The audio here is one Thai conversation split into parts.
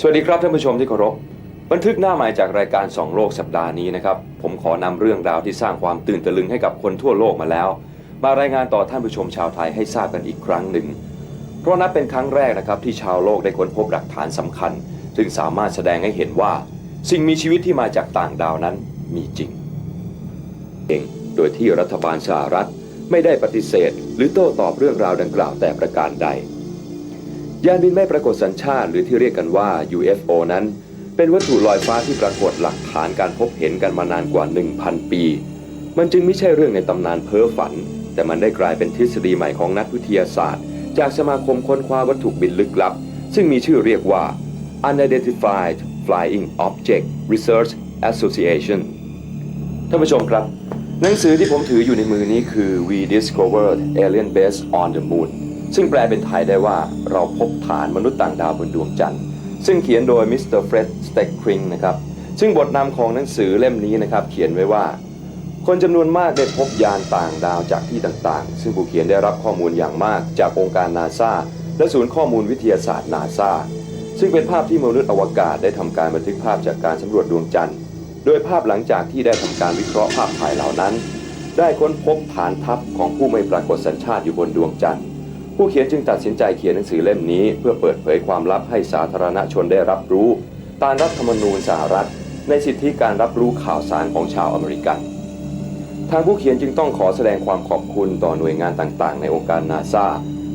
สวัสดีครับท่านผู้ชมที่เคารพ บันทึกหน้าใหม่จากรายการสองโลกสัปดาห์นี้นะครับ ผมขอนำเรื่องราวที่สร้างความตื่นตะลึงให้กับคนทั่วโลกมาแล้ว มารายงานต่อท่านผู้ชมชาวไทยให้ทราบกันอีกครั้งหนึ่ง เพราะนับเป็นครั้งแรกนะครับที่ชาวโลกได้ค้นพบหลักฐานสำคัญ ซึ่งสามารถแสดงให้เห็นว่า สิ่งมีชีวิตที่มาจากต่างดาวนั้นมีจริงเองโดยที่รัฐบาลสหรัฐไม่ได้ปฏิเสธ หรือโต้ตอบเรื่องราวดังกล่าวแต่ประการใด ยานบินไม่ปรากฏสัญชาติหรือที่เรียกกันว่า UFO นั้น เป็นวัตถุลอยฟ้าที่ปรากฏหลักฐานการพบเห็นกันมานานกว่า 1,000 ปี มันจึงไม่ใช่เรื่องในตำนานเพ้อฝัน แต่มันได้กลายเป็นทฤษฎีใหม่ของนักวิทยาศาสตร์ จากสมาคมค้นคว้าวัตถุบินลึกลับ ซึ่งมีชื่อเรียกว่า Unidentified Flying Object Research Association ท่านผู้ชมครับ หนังสือที่ผมถืออยู่ในมือนี้คือ We Discovered Alien Base on the Moon ซึ่งแปลเป็นไทยได้ว่าเราพบฐานมนุษย์ต่างดาวบนดวงจันทร์ ซึ่งเขียนโดยมิสเตอร์เฟร็ดสเต็กคริงนะครับ ซึ่งบทนำของหนังสือเล่มนี้นะครับ เขียนไว้ว่า คนจำนวนมากได้พบยานต่างดาวจากที่ต่างๆ ซึ่งผู้เขียนได้รับข้อมูลอย่างมากจากองค์การนาซาและศูนย์ข้อมูลวิทยาศาสตร์นาซาซึ่งเป็นภาพที่มนุษย์อวกาศได้ทำการบันทึกภาพจากการสำรวจดวงจันทร์ โดยภาพหลังจากที่ได้ทำการวิเคราะห์ภาพถ่ายเหล่านั้น ได้ค้นพบฐานทัพของผู้ไม่ปรากฏสัญชาติอยู่บนดวงจันทร์ ผู้เขียนจึงตัดสินใจเขียนหนังสือเล่มนี้ เพื่อเปิดเผยความลับให้สาธารณชนได้รับรู้ ตามรัฐธรรมนูญสหรัฐ ในสิทธิการรับรู้ข่าวสารของชาวอเมริกัน ทางผู้เขียนจึงต้องขอแสดงความขอบคุณต่อหน่วยงานต่างๆ ในองค์การนาซา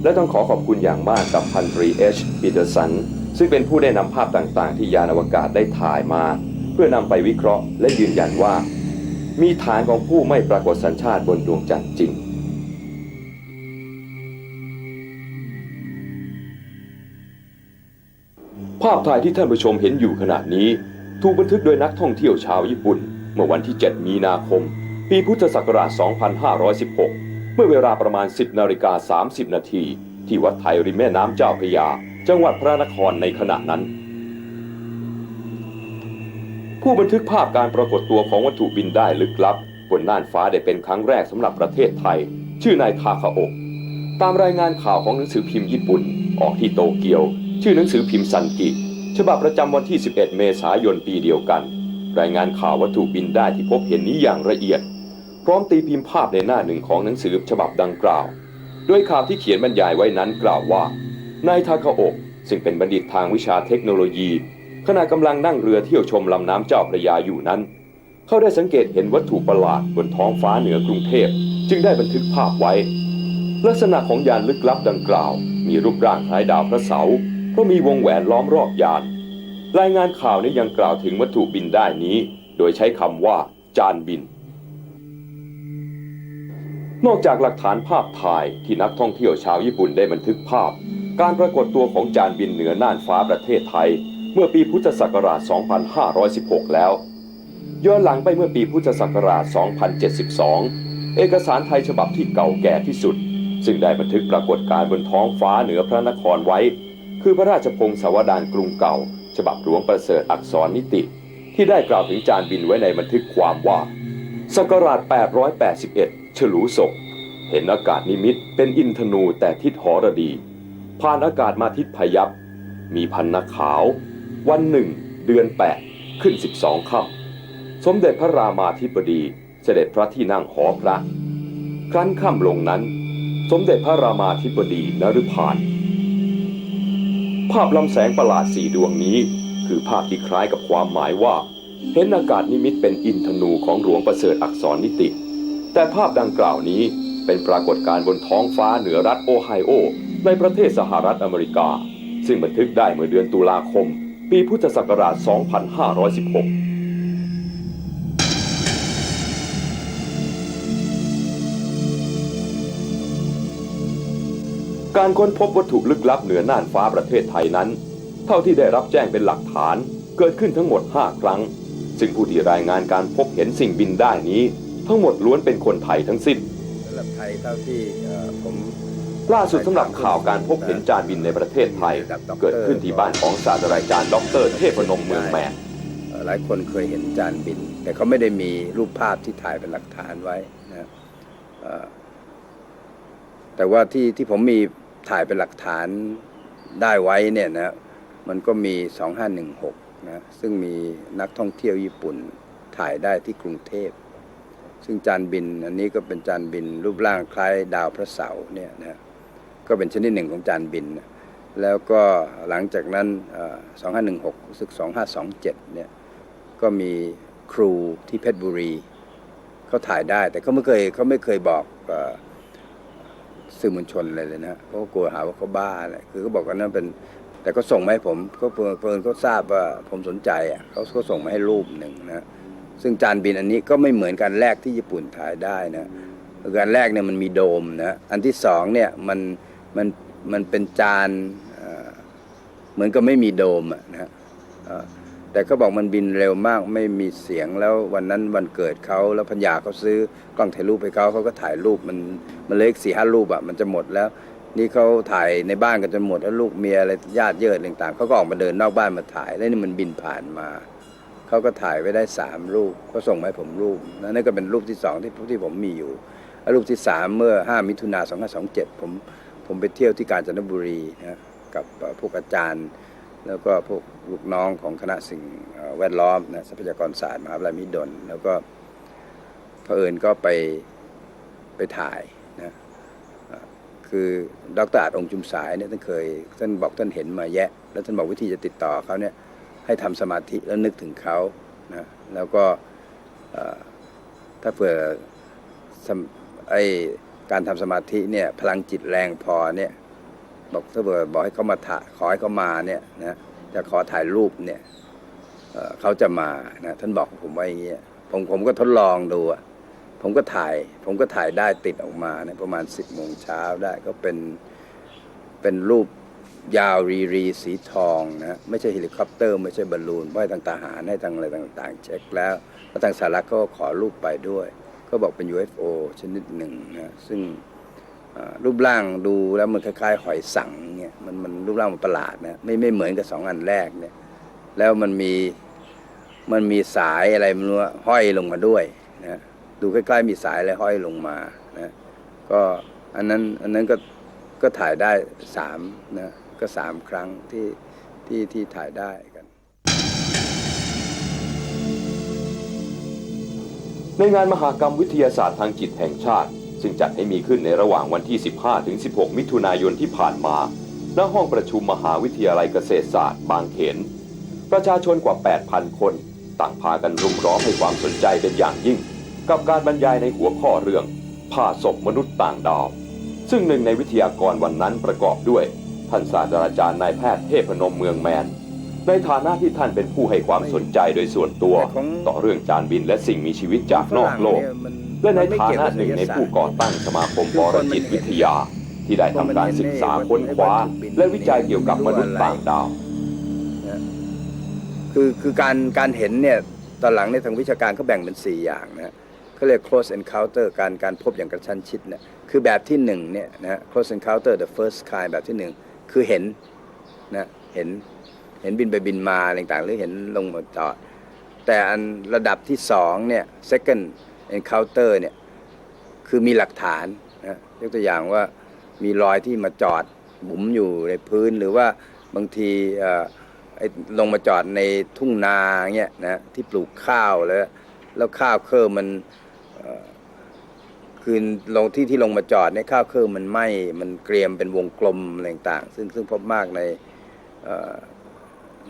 และต้องขอขอบคุณอย่างมากกับพันตรีเอชปีเตอร์สันซึ่งเป็นผู้ได้นำภาพต่างๆ ที่ยานอวกาศได้ถ่ายมา เพื่อนำไปวิเคราะห์และยืนยันว่า มีฐานของผู้ไม่ปรากฏสัญชาติบนดวงจันทร์จริงาพถ่ายที่ท่านผู้ชมเห็นอยู่ขณะนี้ ถูกบันทึกโดยนักท่องเที่ยวชาวญี่ปุ่น เมื่อวันที่ 7 มีนาคม ปีพุทธศักราช 2516 เมื่อเวลาประมาณ 10นาฬิกา30 นาทีที่วัดไทยริมแม่น้ำเจ้าพระยา จังหวัดพระนครในขณะนั้น ผู้บันทึกภาพการปรากฏตัวของวัตถุบินได้ลึกลับบนน่านฟ้าได้เป็นครั้งแรกสำหรับประเทศไทย ชื่อนายทาคาโอะตามรายงานข่าวของหนังสือพิมพ์ญี่ปุ่น ออกที่โตเกียว ชื่อหนังสือพิมพ์ซันกิ ฉบับประจำวันที่ 11 เมษายนปีเดียวกัน รายงานข่าววัตถุบินได้ที่พบเห็นนี้อย่างละเอียด พร้อมตีพิมพ์ภาพในหน้าหนึ่งของหนังสือฉบับดังกล่าว โดยข่าวที่เขียนบรรยายไว้นั้นกล่าวว่านายทาคาโอะซึ่งเป็นบัณฑิตทางวิชาเทคโนโลยี ขณะกำลังนั่งเรือเที่ยวชมลำน้ำเจ้าพระยาอยู่นั้น เขาได้สังเกตเห็นวัตถุประหลาดบนท้องฟ้าเหนือกรุงเทพ จึงได้บันทึกภาพไว้ ลักษณะของยานลึกลับดังกล่าว มีรูปร่างคล้ายดาวพระเสาร์ ราะมีวงแหวนล้อมรอบยาน รายงานข่าวนี้ยังกล่าวถึงวัตถุบินได้นี้ โดยใช้คำว่า จานบิน นอกจากหลักฐานภาพถ่ายที่นักท่องเที่ยวชาวญี่ปุ่นได้บันทึกภาพ การปรากฏตัวของจานบินเหนือน่านฟ้าประเทศไทย เมื่อปีพุทธศักราช 2516 แล้ว ย้อนหลังไปเมื่อปีพุทธศักราช 2072 เอกสารไทยฉบับที่เก่าแก่ที่สุดซึ่งได้บันทึกปรากฏการณ์บนท้องฟ้าเหนือพระนครไว้ คือพระราชพงศาวดารกรุงเก่า ฉบับหลวงประเสริฐอักษรนิติ ที่ได้กล่าวถึงจานบินไว้ในบันทึกความว่าศักราช 881 ฉลูศก เห็นอากาศนิมิตเป็นอินทนูแต่ทิศหอรดี ผ่านอากาศมาทิศพยับ มีพันนาขาว วันหนึ่ง เดือน 8 ขึ้น 12ค่ำสมเด็จพระรามาธิบดีเสด็จพระที่นั่งหอพระ ครั้นค่ำลงนั้น สมเด็จพระรามาธิบดีนฤพาน ภาพลำแสงประหลาดสี่ดวงนี้ คือภาพที่คล้ายกับความหมายว่า เห็นอากาศนิมิตเป็นอินทนูของหลวงประเสริฐอักษรนิติ แต่ภาพดังกล่าวนี้เป็นปรากฏการณ์บนท้องฟ้าเหนือรัฐโอไฮโอ ในประเทศสหรัฐอเมริกา ซึ่งบันทึกได้เมื่อเดือนตุลาคม ปีพุทธศักราช 2516 การค้นพบวัตถุลึกลับเหนือน่านฟ้าประเทศไทยนั้น เท่าที่ได้รับแจ้งเป็นหลักฐานเกิดขึ้นทั้งหมด 5 ครั้ง ซึ่งผู้ที่รายงานการพบเห็นสิ่งบินได้นี้ ทั้งหมดล้วนเป็นคนไทยทั้งสิ้นสำหรับไทยเท่าที่เอ่อผมล่าสุดสำหรับข่าวการพบเห็นจานบินในประเทศไทย เกิดขึ้นที่บ้านของศาสตราจารย์ดรเทพนมเมืองแมนเอ่อหลายคนเคยเห็นจานบิน แต่เขาไม่ได้มีรูปภาพที่ถ่ายเป็นหลักฐานไว้นะเอ่อแต่ว่าที่ที่ผมมี ถ่ายเป็นหลักฐานได้ไว้เนี่ยนะมันก็มี 2516นะซึ่งมีนักท่องเที่ยวญี่ปุ่นถ่ายได้ที่กรุงเทพ ซึ่งจานบินอันนี้ก็เป็นจานบินรูปร่างคล้ายดาวพระเสาร์เนี่ยนะก็เป็นชนิดหนึ่งของจานบินนะแล้วก็หลังจากนั้น 2516รู้สึก2527เนี่ยก็มีครูที่เพชรบุรีเขาถ่ายได้ แต่เขาไม่เคยเขาไม่เคยบอกอ สื่อมวลชนเลยเลยนะเขาก็กลัวหาว่าเขาบ้าอะไรคือเขาบอกว่านั่นเป็น แต่ก็ส่งมาให้ผมก็เพิ่งเพิ่งเขาทราบว่าผมสนใจอะเขาก็ส่งมาให้รูปหนึ่งนะซึ่งจานบินอันนี้ก็ไม่เหมือนกันแรกที่ญี่ปุ่นถ่ายได้นะการแรกเนี่ยมันมีโดมนะอันที่สองเนี่ยมันมันมันเป็นจานเหมือนกับไม่มีโดมอะนะ แต่ก็บอกมันบินเร็วมากไม่มีเสียงแล้ววันนั้นวันเกิดเขาแล้วพัญญาเขาซื้อกล้องถ่ายรูปให้เขาเขาก็ถ่ายรูปมันมันเล็กสี่ห้ารูปอะมันจะหมดแล้ว นี่เขาถ่ายในบ้านกันจนหมดแล้วลูกเมียอะไรญาติเยิดต่างๆเขาก็ออกมาเดินนอกบ้านมาถ่ายแล้วนี่มันบินผ่านมาเขาก็ถ่ายไว้ได้สามรูปก็ส่งมาให้ผมรูปนะนั่นก็เป็นรูปที่สองที่ที่ผมมีอยู่แล้วรูปที่สามเมื่อ5มิถุนา2527ผมผมไปเที่ยวที่กาญจนบุรีนะกับพวกอาจารย์ แล้วก็พวกลูกน้องของคณะสิ่งแวดล้อมนะทรัพยากรศาสตร์มหาวิทยาลัยมิดลแล้วก็เผอิญก็ไปไปถ่ายนะเอ่อคือดรอาจองจุมสายเนี่ยท่านเคยท่านบอกท่านเห็นมาแยะ แล้วท่านบอกวิธีจะติดต่อเขาเนี่ยให้ทำสมาธิแล้วนึกถึงเขานะแล้วก็ถ้าเผื่อไอการทำสมาธิเนี่ยพลังจิตแรงพอเนี่ย บอกถ้าเผื่อบอกให้เขามาถ่ายขอให้เขามาเนี่ยนะจะขอถ่ายรูปเนี่ยเเขาจะมานะท่านบอกผมว่าอย่างเงี้ยผมผมก็ทดลองดูอะผมก็ถ่าย ผมก็ถ่ายได้ติดออกมาเนี่ยประมาณ10โมงเช้าได้ก็เป็นเป็นรูปยาวรีรีสีทองนะไม่ใช่เฮลิคอปเตอร์ ไม่ใช่บอลลูนเพราะทางทหารให้ทางอะไรต่าง ๆ เช็คแล้วแล้วทางสหรัฐก็ขอรูปไปด้วย ก็บอกเป็น UFO ชนิดหนึ่งนะซึ่ง รูปร่างดูแล้วมันคล้ายๆ หอยสังเนี่ยมันมันรูปร่างมันประหลาดนะไม่ไม่เหมือนกับสองอันแรกเนี่ย แล้วมันมีมันมีสายอะไรไม่รู้อะห้อยลงมาด้วยนะดูใกล้ๆมีสายอะไรห้อยลงมานะก็อันนั้นอันนั้นก็ก็ถ่ายได้สามนะก็สามครั้งที่ที่ที่ถ่ายได้กัน ในงานมหากรรมวิทยาศาสตร์ทางจิตแห่งชาติ ซึ่งจัดให้มีขึ้นในระหว่างวันที่ 15 ถึง 16 มิถุนายนที่ผ่านมา ณ ห้องประชุมมหาวิทยาลัยเกษตรศาสตร์ บางเขน ประชาชนกว่า 8,000 คน ต่างพากันรุมร้อมให้ความสนใจเป็นอย่างยิ่ง กับการบรรยายในหัวข้อเรื่องผ่าศพมนุษย์ต่างดาว ซึ่งหนึ่งในวิทยากรวันนั้นประกอบด้วย ท่านศาสตราจารย์นายแพทย์เทพนมเมืองแมน ในฐานะที่ท่านเป็นผู้ให้ความสนใจโดยส่วนตัว ต่อเรื่องจานบินและสิ่งมีชีวิตจากนอกโลก และในฐานะหนึ่งในผู้ก่อตั้งสมาคมบรจิตวิทยา ที่ได้ทำการศึกษาค้นคว้า และวิจัยเกี่ยวกับมนุษย์ต่างดาว คือคือการการเห็นเนี่ยตอนหลังในทางวิชาการเขาแบ่งเป็น 4 อย่างนะเขาเรียก close encounter การการพบอย่างกระชั้นชิดเนี่ยคือแบบที่หนึ่งเนี่ยนะ close encounter the first kind แบบที่หนึ่งคือเห็นนะเห็นเห็นบินไปบินมาต่างๆ หรือเห็นลงมาจอดแต่อันระดับที่สองเนี่ย second encounter เนี่ยคือมีหลักฐานนะยกตัวอย่างว่ามีรอยที่มาจอดบุ๋มอยู่ในพื้นหรือว่าบางทีเออไอ้ลงมาจอดในทุ่งนาเงี้ยนะที่ปลูกข้าวแล้ว แล้วข้าวเครือมันคือลงที่ที่ลงมาจอดเนี่ยข้าวเครือมันไหม้มันเกรียมเป็นวงกลมอะไรต่างๆซึ่งซึ่งพบมากใน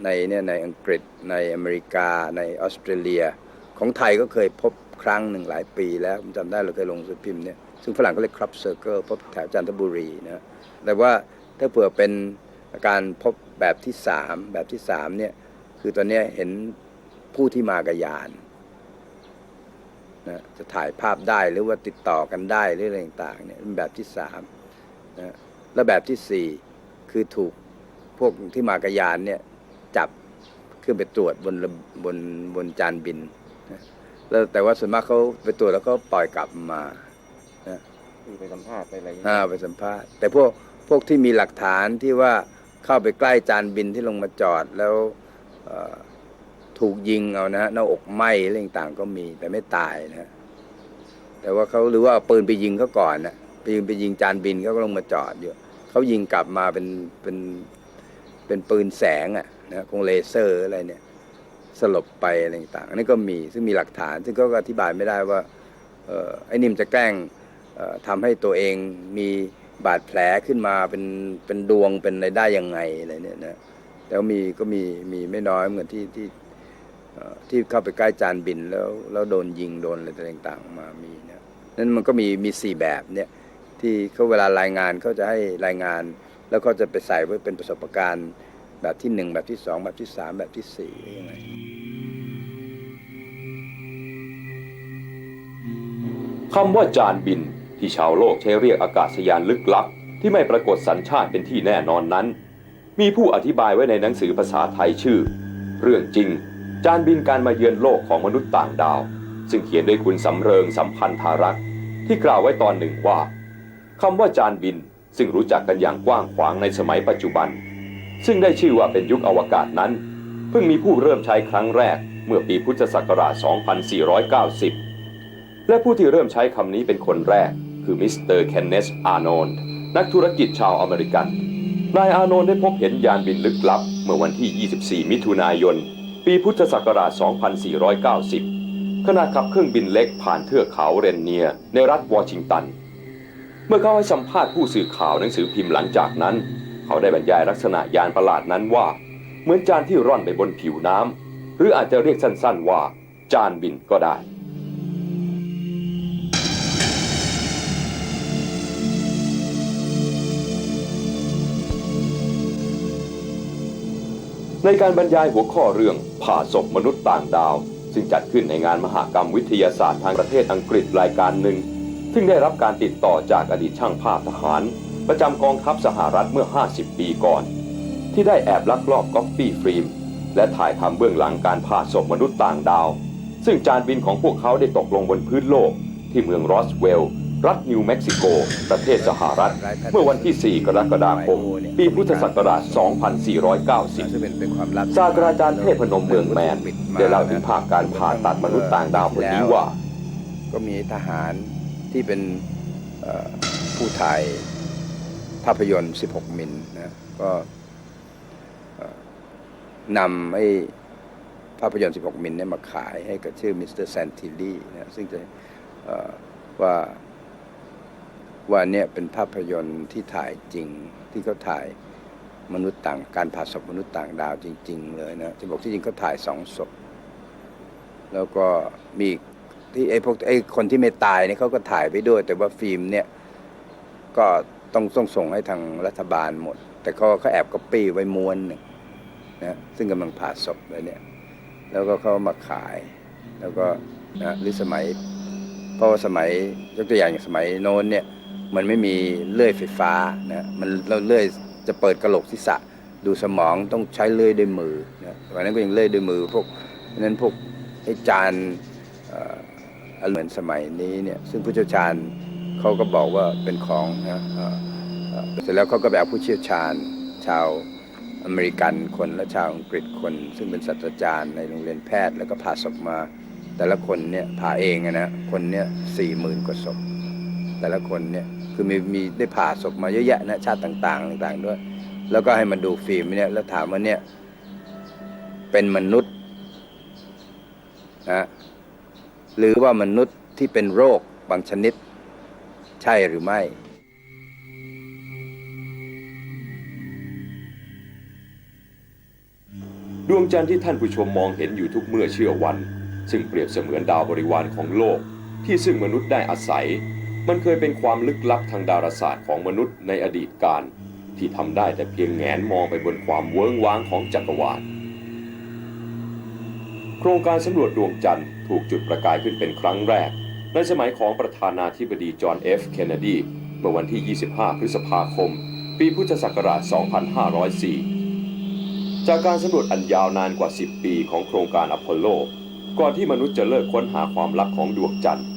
ในเนี่ยในอังกฤษในอเมริกาในออสเตรเลีย ของไทยก็เคยพบ ครั้งหนึ่งหลายปีแล้วผมจำได้เราเคยลงสือพิมพ์เนี่ยซึ่งฝรั่งก็เรียกครับเซอร์เคิลพบแถวจันทบุรีนะแต่ว่าถ้าเผื่อเป็นการพบแบบที่สามแบบที่สามเนี่ยคือตอนนี้เห็นผู้ที่มากับยานนะจะถ่ายภาพได้หรือว่าติดต่อกันได้หรืออะไรต่างๆเนี่ยเป็นแบบที่สามนะแล้วแบบที่สี่คือถูกพวกที่มากับยานเนี่ยจับขึ้นไปตรวจบนบนบนจานบิน แล้วแต่ว่าส่วนมากเขาไปตรวจแล้วก็ปล่อยกลับมาคือไปสัมภาษณ์ไปอะไรอย่างเงี้ยอ่าไปสัมภาษณ์ แต่พวกพวกที่มีหลักฐานที่ว่าเข้าไปใกล้จานบินที่ลงมาจอดแล้วเอ่อถูกยิงเอานะฮะหน้าอกไหม้อะไรต่างๆก็มีแต่ไม่ตายนะฮะแต่ว่าเขาหรือว่าเอาปืนไปยิงเขาก่อนนะไปยิงไปยิงจานบินเขาก็ลงมาจอดอยู่เขายิงกลับมาเป็นเป็นเป็นปืนแสงอะนะคงเลเซอร์อะไรเนี่ย สลบไปอะไรต่างๆอันนี้ก็มีซึ่งมีหลักฐาน ซึ่งก็อธิบายไม่ได้ว่าออไอ้นิ่มจะแกล้งออทำให้ตัวเองมีบาดแผลขึ้นมาเป็นเป็นดวงเป็นอะไรได้ยังไงอะไรเนี่ยนะแล้วมีก็มีมีไม่น้อยเหมือนที่ที่เอ่อที่เข้าไปใกล้จานบินแล้วแล้วโดนยิงโดนอะไรต่างๆมามีเนี่ยนั้นมันก็มีมีสี่แบบเนี่ยที่เขาเวลารายงานเขาจะให้รายงาน แล้วก็จะไปใส่ไว้เป็นประสบการณ์แบบที่หนึ่งแบบที่สองแบบที่สามแบบที่สี่ยังไง คำว่าจานบินที่ชาวโลกใช้เรียกอากาศยานลึกลับ ที่ไม่ปรากฏสัญชาติเป็นที่แน่นอนนั้น มีผู้อธิบายไว้ในหนังสือภาษาไทยชื่อ เรื่องจริง จานบินการมาเยือนโลกของมนุษย์ต่างดาว ซึ่งเขียนโดยคุณสำเริงสัมพันธารักษ์ที่กล่าวไว้ตอนหนึ่งว่าคำว่าจานบินซึ่งรู้จักกันอย่างกว้างขวางในสมัยปัจจุบัน ซึ่งได้ชื่อว่าเป็นยุคอวกาศนั้น เพิ่งมีผู้เริ่มใช้ครั้งแรกเมื่อปีพุทธศักราช 2490 และผู้ที่เริ่มใช้คำนี้เป็นคนแรก คือมิสเตอร์เคนเนสอาร์โนนนักธุรกิจชาวอเมริกัน นายอาร์โนนได้พบเห็นยานบินลึกลับ เมื่อวันที่ 24 มิถุนายน ปีพุทธศักราช 2490 ขณะขับเครื่องบินเล็กผ่านเทือกเขาเรนเนียร์ในรัฐวอชิงตัน เมื่อเขาให้สัมภาษณ์ผู้สื่อข่าวหนังสือพิมพ์หลังจากนั้น เขาได้บรรยายลักษณะยานประหลาดนั้นว่า เหมือนจานที่ร่อนไปบนผิวน้ำหรืออาจจะเรียกสั้นๆว่า จานบินก็ได้ ในการบรรยายหัวข้อเรื่องผ่าศพมนุษย์ต่างดาว ซึ่งจัดขึ้นในงานมหากรรมวิทยาศาสตร์ทางประเทศอังกฤษรายการหนึ่ง ซึ่งได้รับการติดต่อจากอดีตช่างภาพทหาร ประจำกองทัพสหรัฐเมื่อ 50 ปีก่อน ที่ได้แอบลักลอบก๊อปปี้ฟิล์มและถ่ายทำเบื้องหลังการผ่าศพมนุษย์ต่างดาว ซึ่งจานบินของพวกเขาได้ตกลงบนพื้นโลกที่เมืองรอสเวลล์ รัฐนิวเม็กซิโก ประเทศสหรัฐ เมื่อวันที่ 4 กรกฎาคม ปีพุทธศักราช 2490ซามลับศาสตราจารย์เทพนมเมืองแมน ได้เล่าถึงภาพการผ่าตัดมนุษย์ต่างดาวคนนี้ว่า ก็มีทหารที่เป็นผู้ถ่ายภาพยนตร์ 16 มิลนะก็นำไอ้ภาพยนตร์ 16 มิลเนี่ยมาขายให้กับชื่อมิสเตอร์แซนติลีนะซึ่งจะว่า ว่าเนี่ยเป็นภาพยนตร์ที่ถ่ายจริง ที่เขาถ่ายมนุษย์ต่างการผ่าศพมนุษย์ต่างดาวจริง ๆ เลยนะจะบอกที่จริงเขาถ่ายสองศพแล้วก็มีที่ไอ้พวกไอ้คนที่ไม่ตายเนี่ยเขาก็ถ่ายไปด้วย แต่ว่าฟิล์มเนี่ยก็ต้องต้องส่งให้ทางรัฐบาลหมด แต่เขาเขาแอบก็ปี้ไว้ม้วนหนึ่งนะซึ่งกำลังผ่าศพเลยเนี่ย แล้วก็เขามาขาย แล้วก็นะหรือสมัยเพราะว่าสมัยยกตัวอย่างอย่างสมัยโน้นเนี่ย มันไม่มีเลื่อยไฟฟ้านะมันเราเลื่อยจะเปิดกระโหลกศีรษะดูสมองต้องใช้เลื่อยด้วยมือนะวันนั้นก็ยังเลื่อยด้วยมือพวกนั้นพวกไอ้จานเอ่อเหมือนสมัยนี้เนี่ยซึ่งผู้เชี่ยวชาญเขาก็บอกว่าเป็นของนะเสร็จแล้วเขาก็แบบผู้เชี่ยวชาญชาวอเมริกันคนและชาวอังกฤษคน ซึ่งเป็นศาสตราจารย์ในโรงเรียนแพทย์ แล้วก็ผ่าศพมา แต่ละคนเนี่ยผ่าเองอะนะคนเนี่ยสี่หมื่นกว่าศพ แต่ละคนเนี่ย คือมีมีได้ผ่าศพมาเยอะแยะนะชาติต่างๆต่าง ๆ ด้วย แล้วก็ให้มันดูฟิล์มเนี่ยแล้วถามว่าเนี่ยเป็นมนุษย์นะหรือว่ามนุษย์ที่เป็นโรคบางชนิด ใช่หรือไม่ดวงจันทร์ที่ท่านผู้ชมมองเห็นอยู่ทุกเมื่อเชื่อวัน ซึ่งเปรียบเสมือนดาวบริวารของโลก ที่ซึ่งมนุษย์ได้อาศัย มันเคยเป็นความลึกลับทางดาราศาสตร์ของมนุษย์ในอดีตการ ที่ทำได้แต่เพียงแงนมองไปบนความเวิ้งว้างของจักรวาล โครงการสำรวจดวงจันทร์ถูกจุดประกายขึ้นเป็นครั้งแรก ในสมัยของประธานาธิบดีจอห์นเอฟเคนเนดีเมื่อวันที่ 25 พฤษภาคม ปีพุทธศักราช 2504 จากการสำรวจอันยาวนานกว่า 10 ปีของโครงการอพอลโล ก่อนที่มนุษย์จะเลิกค้นหาความลับของดวงจันทร์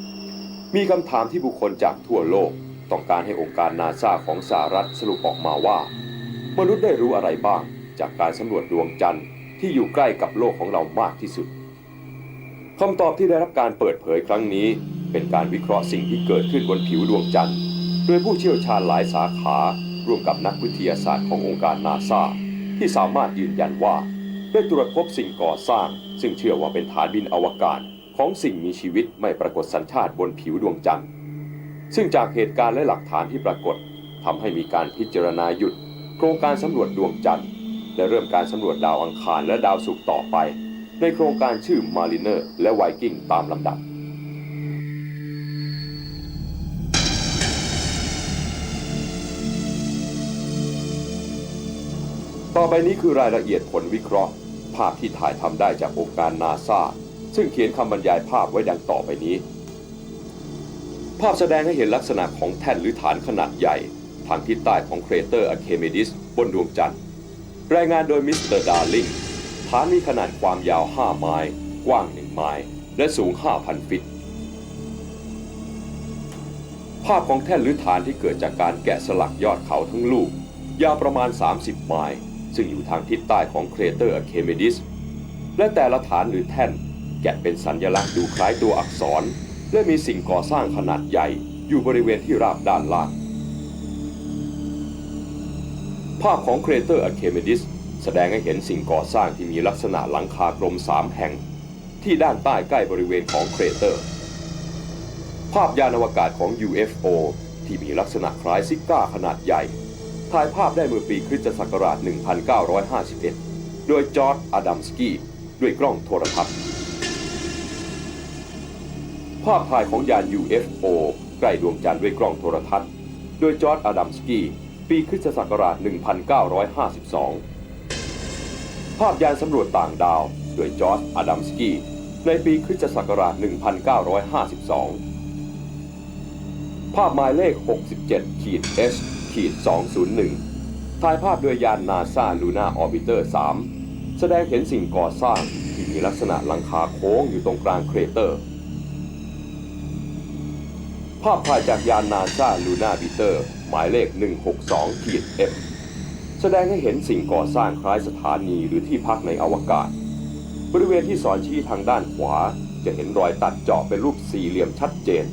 มีคำถามที่บุคคลจากทั่วโลก ต้องการให้องค์การนาซาของสหรัฐสรุปออกมาว่า มนุษย์ได้รู้อะไรบ้าง จากการสำรวจดวงจันทร์ที่อยู่ใกล้กับโลกของเรามากที่สุดคำตอบที่ได้รับการเปิดเผยครั้งนี้ เป็นการวิเคราะห์สิ่งที่เกิดขึ้นบนผิวดวงจันทร์โดยผู้เชี่ยวชาญหลายสาขา ร่วมกับนักวิทยาศาสตร์ขององค์การนาซาที่สามารถยืนยันว่า ได้ตรวจพบสิ่งก่อสร้าง ซึ่งเชื่อว่าเป็นฐานบินอวกาศ ของสิ่งมีชีวิตไม่ปรากฏสัญชาติบนผิวดวงจันทร์ ซึ่งจากเหตุการณ์และหลักฐานที่ปรากฏทำให้มีการพิจารณาหยุด โครงการสำรวจดวงจันทร์ และเริ่มการสำรวจดาวอังคารและดาวศุกร์ต่อไป ในโครงการชื่อ Mariner และไวกิ้งตามลำดับต่อไปนี้คือรายละเอียดผลวิเคราะห์ ภาพที่ถ่ายทำได้จากองค์การนาซา ซึ่งเขียนคำบรรยายภาพไว้ดังต่อไปนี้ ภาพแสดงให้เห็นลักษณะของแท่นหรือฐานขนาดใหญ่ ทางทิศใต้ของเครเตอร์อะเคเมดิสบนดวงจันทร์ รายงานโดยมิสเตอร์ดาร์ลิงฐานมีขนาดความยาว 5 ไมล์กว้าง 1 ไมล์และสูง 5,000 ฟิต ภาพของแท่นหรือฐานที่เกิดจากการแกะสลักยอดเขาทั้งลูก ยาวประมาณ 30 ไมล์ซึ่งอยู่ทางทิศใต้ของเครเตอร์อะเคเมดิสและแต่ละฐานหรือแท่น แกะเป็นสัญลักษณ์ดูคล้ายตัวอักษร และมีสิ่งก่อสร้างขนาดใหญ่อยู่บริเวณที่ราบด้านล่าง ภาพของเครเตอร์อะเคเมดิสแสดงให้เห็นสิ่งก่อสร้างที่มีลักษณะหลังคากลมสามแห่ง ที่ด้านใต้ใกล้บริเวณของเครเตอร์ ภาพยานอวกาศของ UFO ที่มีลักษณะคล้ายซิก้าขนาดใหญ่ ถ่ายภาพได้เมื่อปีคริสตศักราช 1951 โดยจอร์จอดัมสกี้ด้วยกล้องโทรทัศน์ ภาพถ่ายของยาน UFO ใกล้ดวงจันทร์ด้วยกล้องโทรทัศน์ โดยจอร์จอดัมสกี้ ปีคริสตศักราช 1952 ภาพยานสำรวจต่างดาว โดยจอร์จอดัมสกี้ ในปีคริสตศักราช 1952 ภาพหมายเลข 67ขีด S ขีด 201 ถ่ายภาพโดยยานนาซาลูน่าออร์บิเตอร์ 3 แสดงเห็นสิ่งก่อสร้างที่มีลักษณะหลังคาโค้งอยู่ตรงกลางเครเตอร์ ภาพถ่ายจากยานนาซาลูนาบิเตอร์หมายเลข 162ขีด M แสดงให้เห็นสิ่งก่อสร้างคล้ายสถานีหรือที่พักในอวกาศ บริเวณที่สอนชี้ทางด้านขวา จะเห็นรอยตัดเจาะเป็นรูปสี่เหลี่ยมชัดเจน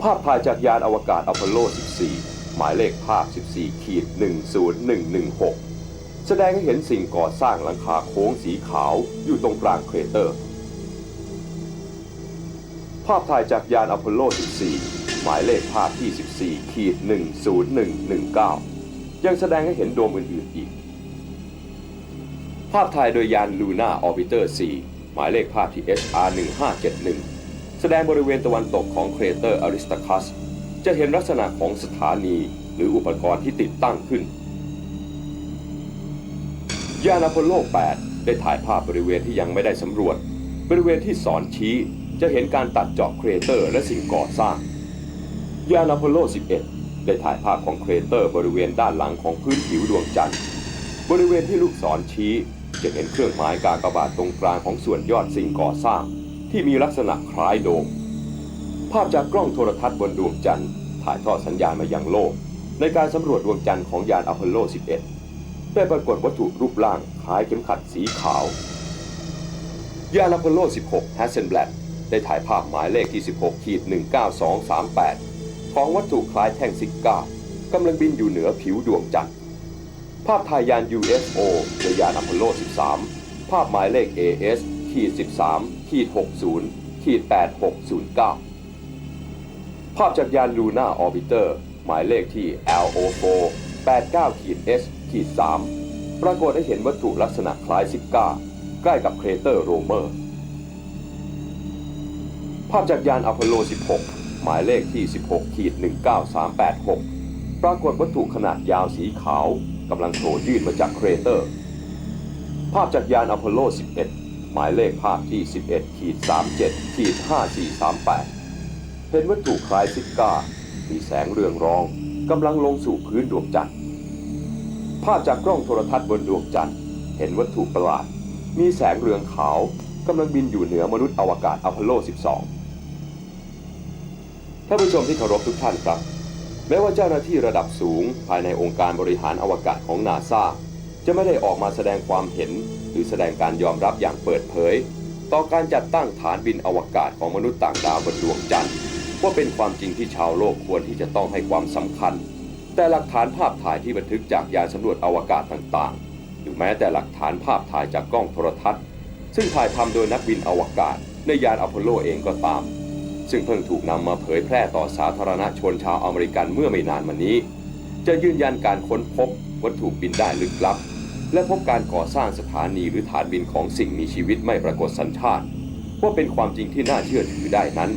ภาพถ่ายจากยานอวกาศอพอลโล 14 หมายเลขภาพ 14ขีด10116 แสดงให้เห็นสิ่งก่อสร้างหลังคาโค้งสีขาวอยู่ตรงกลางเครเตอร์ ภาพถ่ายจากยานอพอลโล 14 หมายเลขภาพที่14ขีด10119 ยังแสดงให้เห็นโดมอื่นๆอีก ภาพถ่ายโดยยานลูน่าออร์บิเตอร์ 4 หมายเลขภาพที่ HR 1571 แสดงบริเวณตะวันตกของเครเตอร์อริสตาคัส จะเห็นลักษณะของสถานีหรืออุปกรณ์ที่ติดตั้งขึ้น ยานอพอลโล 8 ได้ถ่ายภาพบริเวณที่ยังไม่ได้สำรวจ บริเวณที่สอนชี้ จะเห็นการตัดเจาะเครเตอร์และสิ่งก่อสร้าง ยานอพอลโล 11 ได้ถ่ายภาพของเครเตอร์บริเวณด้านหลังของพื้นผิวดวงจันทร์ บริเวณที่ลูกศรชี้ จะเห็นเครื่องหมายกากบาทตรงกลางของส่วนยอดสิ่งก่อสร้าง ที่มีลักษณะคล้ายโดม ภาพจากกล้องโทรทัศน์บนดวงจันทร์ ถ่ายทอดสัญญาณมายังโลก ในการสำรวจดวงจันทร์ของยานอพอลโล 11 ได้ปรากฏวัตถุรูปร่างคล้ายเข็มขัดสีขาว ยานอพอลโล 16 h a s s e n b l a d ได้ถ่ายภาพหมายเลขที่ 16ขีด19238 ของวัตถุคล้ายแท่งซิก้ากำลังบินอยู่เหนือผิวดวงจันทร์ ภาพถ่ายยาน UFO โดยยานอพอลโล 13 ภาพหมายเลข AS ขีด13ขีด60ขีด8609 ภาพจากยานลูน่าออร์บิเตอร์หมายเลขที่ LO4 89ขีด S ขีด3ปรากฏให้เห็นวัตถุลักษณะคล้ายซิก้า ใกล้กับเครเตอร์โรเมอร์าพจากยานอพอลโล 16 หมายเลขที่ 16ขีด19386 ปรากฏวัตถุขนาดยาวสีขาวกำลังโผล่ยื่นมาจากเครเตอร์ ภาพจากยานอพอลโล 11 หมายเลขภาพที่ 11ขีด37ขีด5438 เป็นวัตถุคล้ายซิก้า มีแสงเรืองรองกำลังลงสู่พื้นดวงจันทร์ ภาพจากกล้องโทรทัศน์บนดวงจันทร์เห็นวัตถุประหลาด มีแสงเรืองขาวกำลังบินอยู่เหนือมนุษย์อวกาศอพอลโล 12านผู้ชมที่เคารพทุกท่านครับ แม้ว่าเจ้าหน้าที่ระดับสูงภายในองค์การบริหารอวกาศของนาซาจะไม่ได้ออกมาแสดงความเห็น หรือแสดงการยอมรับอย่างเปิดเผย ต่อการจัดตั้งฐานบินอวกาศของมนุษย์ต่างดาวบนดวงจันทร์ว่าเป็นความจริงที่ชาวโลกควรที่จะต้องให้ความสำคัญ แต่หลักฐานภาพถ่ายที่บันทึกจากยานสำรวจอวกาศต่างๆ หรือแม้แต่หลักฐานภาพถ่ายจากกล้องโทรทัศน์ ซึ่งถ่ายทำโดยนักบินอวกาศในยานอพอลโลเองก็ตาม ซึ่งเพิ่งถูกนำมาเผยแพร่ต่อสาธารณชนชาวอเมริกันเมื่อไม่นานมานี้ จะยืนยันการค้นพบวัตถุบินได้ลึกลับ และพบการก่อสร้างสถานีหรือฐานบินของสิ่งมีชีวิตไม่ปรากฏสัญชาติ ว่าเป็นความจริงที่น่าเชื่อถือได้นั้น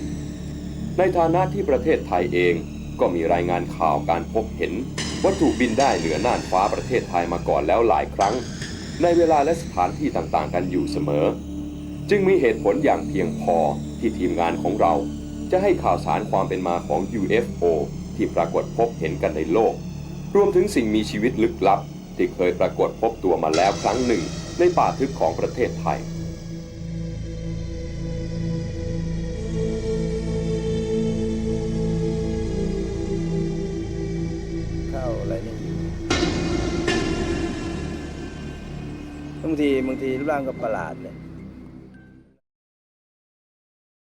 ในฐานะที่ประเทศไทยเองก็มีรายงานข่าวการพบเห็น วัตถุบินได้เหนือน่านฟ้าประเทศไทยมาก่อนแล้วหลายครั้ง ในเวลาและสถานที่ต่างๆ กันอยู่เสมอ จึงมีเหตุผลอย่างเพียงพอที่ทีมงานของเรา จะให้ข่าวสารความเป็นมาของ UFO ที่ปรากฏพบเห็นกันในโลก รวมถึงสิ่งมีชีวิตลึกลับ ที่เคยปรากฏพบตัวมาแล้วครั้งหนึ่ง ในป่าทึบของประเทศไทยข้าอะไรนี่บางทีบางทีรูปร่างก็ประหลาดเลย